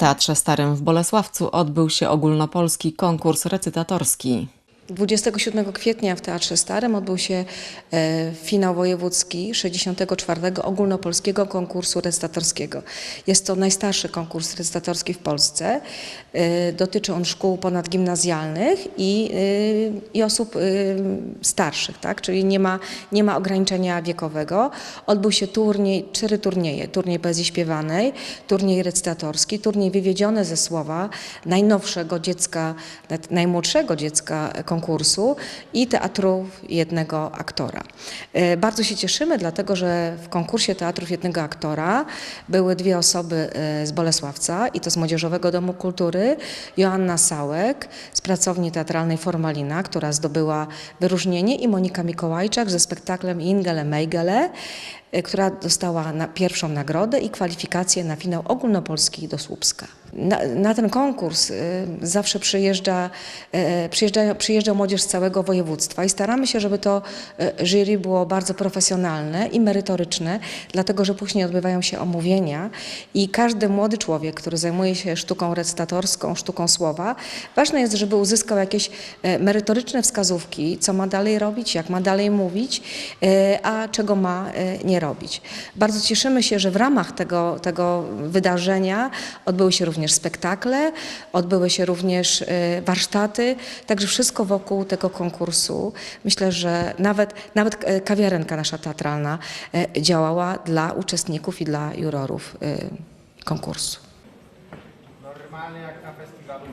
Teatrze Starym w Bolesławcu odbył się ogólnopolski konkurs recytatorski. 27 kwietnia w Teatrze Starym odbył się e, finał wojewódzki 64. ogólnopolskiego konkursu recytatorskiego. Jest to najstarszy konkurs recytatorski w Polsce. E, dotyczy on szkół ponadgimnazjalnych i, e, i osób starszych, tak? czyli nie ma, nie ma ograniczenia wiekowego. Odbył się turniej, cztery turnieje. Turniej poezji śpiewanej, turniej recytatorski, turniej wywiedziony ze słowa najnowszego dziecka, najmłodszego dziecka konkursu i teatru jednego aktora. E, Bardzo się cieszymy, dlatego że w konkursie teatrów jednego aktora były dwie osoby e, z Bolesławca i to z Młodzieżowego Domu Kultury. Joanna Sałek z pracowni teatralnej Formalina, która zdobyła wyróżnienie i Monika Mikołajczak ze spektaklem Ingele Meigele, e, która dostała na pierwszą nagrodę i kwalifikację na finał ogólnopolski do Słupska. Na, na ten konkurs y, zawsze przyjeżdża, y, przyjeżdża, przyjeżdża młodzież z całego województwa i staramy się, żeby to y, jury było bardzo profesjonalne i merytoryczne, dlatego że później odbywają się omówienia i każdy młody człowiek, który zajmuje się sztuką recytatorską, sztuką słowa, ważne jest, żeby uzyskał jakieś merytoryczne wskazówki, co ma dalej robić, jak ma dalej mówić, a czego ma nie robić. Bardzo cieszymy się, że w ramach tego, tego wydarzenia odbyły się również spektakle, odbyły się również y, warsztaty, także wszystko wokół tego konkursu. Myślę, że nawet, nawet e, kawiarenka nasza teatralna e, działała dla uczestników i dla jurorów y, konkursu. Normalnie jak na festiwalu.